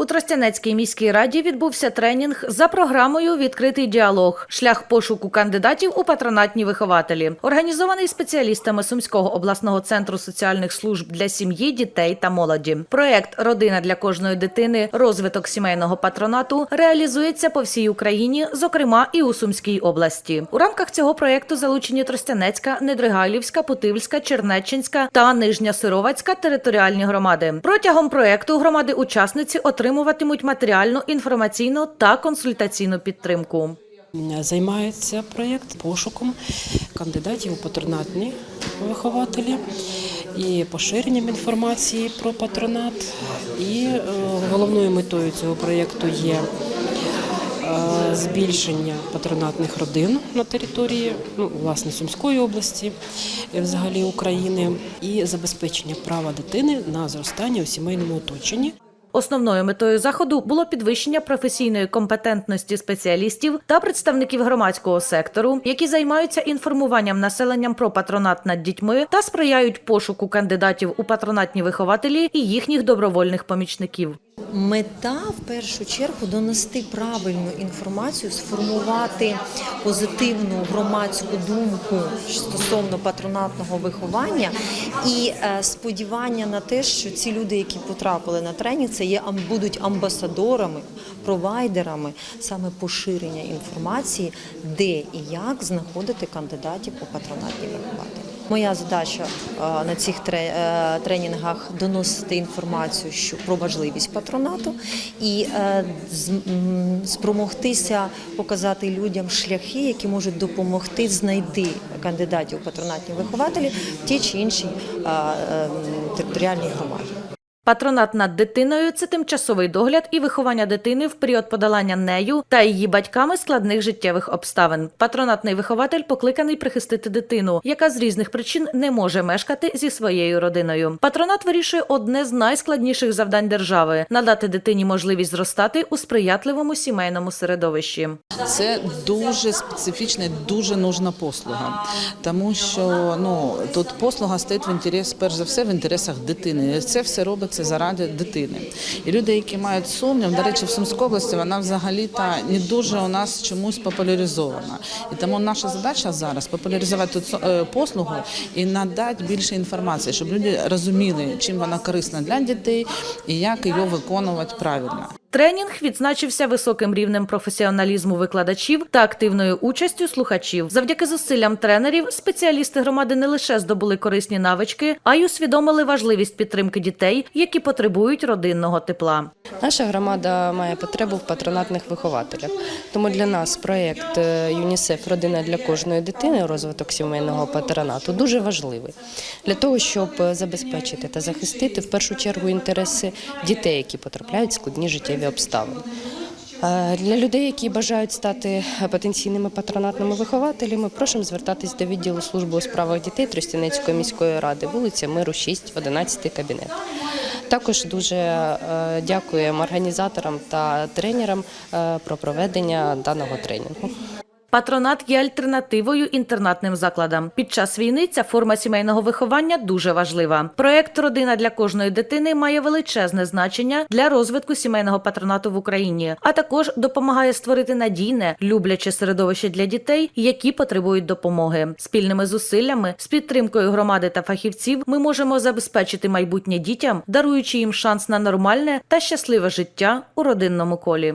У Тростянецькій міській раді відбувся тренінг за програмою Відкритий діалог шлях пошуку кандидатів у патронатні вихователі, організований спеціалістами Сумського обласного центру соціальних служб для сім'ї, дітей та молоді. Проект Родина для кожної дитини розвиток сімейного патронату реалізується по всій Україні, зокрема і у Сумській області. У рамках цього проекту залучені Тростянецька, Недригайлівська, Путивльська, Чернеччинська та Нижня Сировацька територіальні громади. Протягом проекту громади-учасниці отримуватимуть матеріальну, інформаційну та консультаційну підтримку. Займається проєкт пошуком кандидатів у патронатні вихователі і поширенням інформації про патронат. І е, головною метою цього проєкту є е, збільшення патронатних родин на території ну, власне Сумської області, взагалі України, і забезпечення права дитини на зростання у сімейному оточенні. Основною метою заходу було підвищення професійної компетентності спеціалістів та представників громадського сектору, які займаються інформуванням населенням про патронат над дітьми та сприяють пошуку кандидатів у патронатні вихователі і їхніх добровольних помічників. Мета в першу чергу донести правильну інформацію, сформувати позитивну громадську думку стосовно патронатного виховання і е, сподівання на те, що ці люди, які потрапили на тренінг, це є будуть амбасадорами, провайдерами саме поширення інформації, де і як знаходити кандидатів у патронатні вихователі. Моя задача е, на цих е, тренінгах доносити інформацію про важливість патронату і е, спромогтися показати людям шляхи, які можуть допомогти знайти кандидатів у патронатні вихователі в тій чи іншій територіальній громаді. Патронат над дитиною це тимчасовий догляд і виховання дитини в період подолання нею та її батьками складних життєвих обставин. Патронатний вихователь покликаний прихистити дитину, яка з різних причин не може мешкати зі своєю родиною. Патронат вирішує одне з найскладніших завдань держави надати дитині можливість зростати у сприятливому сімейному середовищі. Це дуже специфічна, дуже нужна послуга, тому що ну тут послуга стоїть в інтерес, перш за все, в інтересах дитини. Це все робиться заради дитини. І люди, які мають сумнів, до речі, в Сумській області вона взагалі та не дуже у нас чомусь популяризована. І тому наша задача зараз популяризувати цю е, послугу і надати більше інформації, щоб люди розуміли, чим вона корисна для дітей і як її виконувати правильно. Тренінг відзначився високим рівнем професіоналізму викладачів та активною участю слухачів. Завдяки зусиллям тренерів спеціалісти громади не лише здобули корисні навички, а й усвідомили важливість підтримки дітей, які потребують родинного тепла. Наша громада має потребу в патронатних вихователях. Тому для нас проєкт е, ЮНІСЕФ Родина для кожної дитини розвиток сімейного патронату дуже важливий для того, щоб е, забезпечити та захистити в першу чергу інтереси дітей, які потрапляють в складні життєві обставини. Е, Для людей, які бажають стати потенційними патронатними вихователями, прошу звертатись до відділу служби у справах дітей Тростянецької міської ради, вулиця Миру 6, 11 кабінет. Також дуже е, дякуємо організаторам та тренерам е, про проведення даного тренінгу. Патронат є альтернативою інтернатним закладам. Під час війни ця форма сімейного виховання дуже важлива. Проект Родина для кожної дитини має величезне значення для розвитку сімейного патронату в Україні, а також допомагає створити надійне, любляче середовище для дітей, які потребують допомоги. Спільними зусиллями, з підтримкою громади та фахівців, ми можемо забезпечити майбутнє дітям, даруючи їм шанс на нормальне та щасливе життя у родинному колі.